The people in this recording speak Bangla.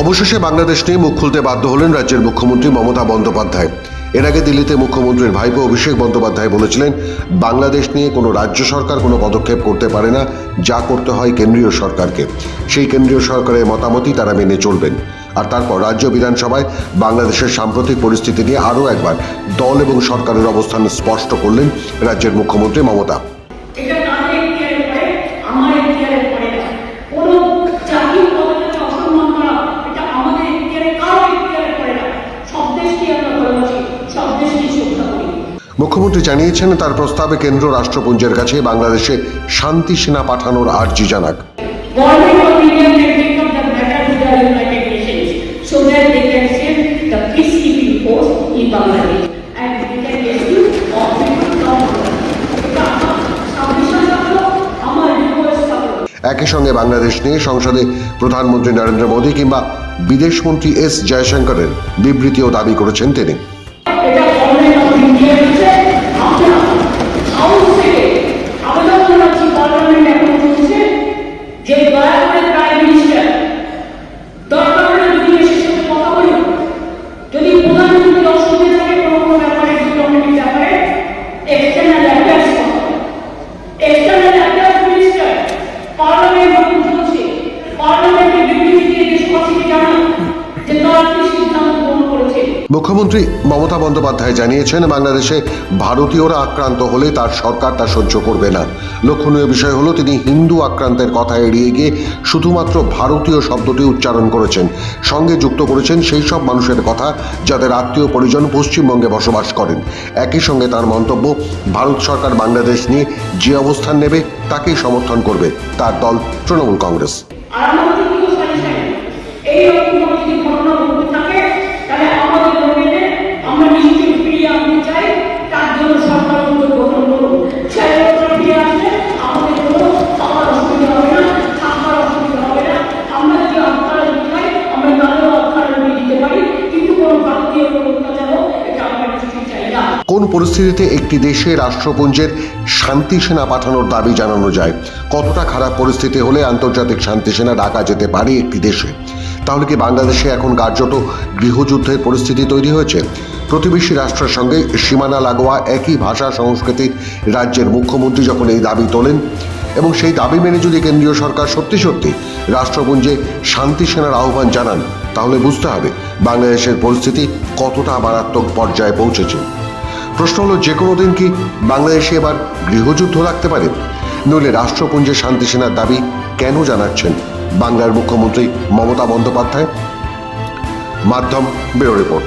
অবশেষে বাংলাদেশ নিয়ে মুখ খুলতে বাধ্য হলেন রাজ্যের মুখ্যমন্ত্রী মমতা বন্দ্যোপাধ্যায়। এর আগে দিল্লিতে মুখ্যমন্ত্রীর ভাইপো অভিষেক বন্দ্যোপাধ্যায় বলেছিলেন, বাংলাদেশ নিয়ে কোনো রাজ্য সরকার কোনো পদক্ষেপ করতে পারে না, যা করতে হয় কেন্দ্রীয় সরকারকে। সেই কেন্দ্রীয় সরকারের মতামতই তারা মেনে চলবেন। আর তারপর রাজ্য বিধানসভায় বাংলাদেশের সাম্প্রতিক পরিস্থিতি নিয়ে আরও একবার দল এবং সরকারের অবস্থান স্পষ্ট করলেন রাজ্যের মুখ্যমন্ত্রী মমতা। মুখ্যমন্ত্রী জানিয়েছেন তার প্রস্তাবে কেন্দ্র রাষ্ট্রপুঞ্জের কাছে বাংলাদেশে শান্তি সেনা পাঠানোর আর্জি জানাক। একই সঙ্গে বাংলাদেশ নিয়ে সংসদে প্রধানমন্ত্রী নরেন্দ্র মোদী কিংবা বিদেশমন্ত্রী এস জয়শঙ্করের বিবৃতিও দাবি করেছেন তিনি। মুখ্যমন্ত্রী মমতা বন্দ্যোপাধ্যায় জানিয়েছেন, বাংলাদেশে ভারতীয়রা আক্রান্ত হলে তার সরকার তা সহ্য করবে না। লক্ষণীয় বিষয় হলো, তিনি হিন্দু আক্রান্তের কথা এড়িয়ে গিয়ে শুধুমাত্র ভারতীয় শব্দটি উচ্চারণ করেছেন। সঙ্গে যুক্ত করেছেন সেই সব মানুষের কথা যাদের আত্মীয় পরিজন পশ্চিমবঙ্গে বসবাস করেন। একই সঙ্গে তার মন্তব্য, ভারত সরকার বাংলাদেশ নিয়ে যে অবস্থান নেবে, তাকেই সমর্থন করবে। তার দল তৃণমূল কংগ্রেস। কোন পরিস্থিতিতে একটি দেশে রাষ্ট্রপুঞ্জের শান্তি সেনা পাঠানোর দাবি জানানো যায়। কতটা খারাপ পরিস্থিতি হলে আন্তর্জাতিক শান্তি সেনা ডাকা যেতে পারে একটি দেশে? তাহলে কি বাংলাদেশে এখন কার্যত গৃহযুদ্ধের পরিস্থিতি তৈরি হয়েছে? প্রতিবেশী রাষ্ট্রের সঙ্গে সীমানা লাগোয়া একই ভাষা সংস্কৃতির রাজ্যের মুখ্যমন্ত্রী যখন এই দাবি তোলেন, এবং সেই দাবি মেনে যদি কেন্দ্রীয় সরকার সত্যি সত্যি রাষ্ট্রপুঞ্জে শান্তি সেনার আহ্বান জানান, তাহলে বুঝতে হবে বাংলাদেশের পরিস্থিতি কতটা মারাত্মক পর্যায়ে পৌঁছেছে। প্রশ্ন হলো যে কোনো দিন কি বাংলাদেশে এবার গৃহযুদ্ধ রাখতে পারে? নইলে রাষ্ট্রপুঞ্জে শান্তি সেনার দাবি কেন জানাচ্ছেন বাংলার মুখ্যমন্ত্রী মমতা বন্দ্যোপাধ্যায়? মাধ্যম ব্যুরো রিপোর্ট।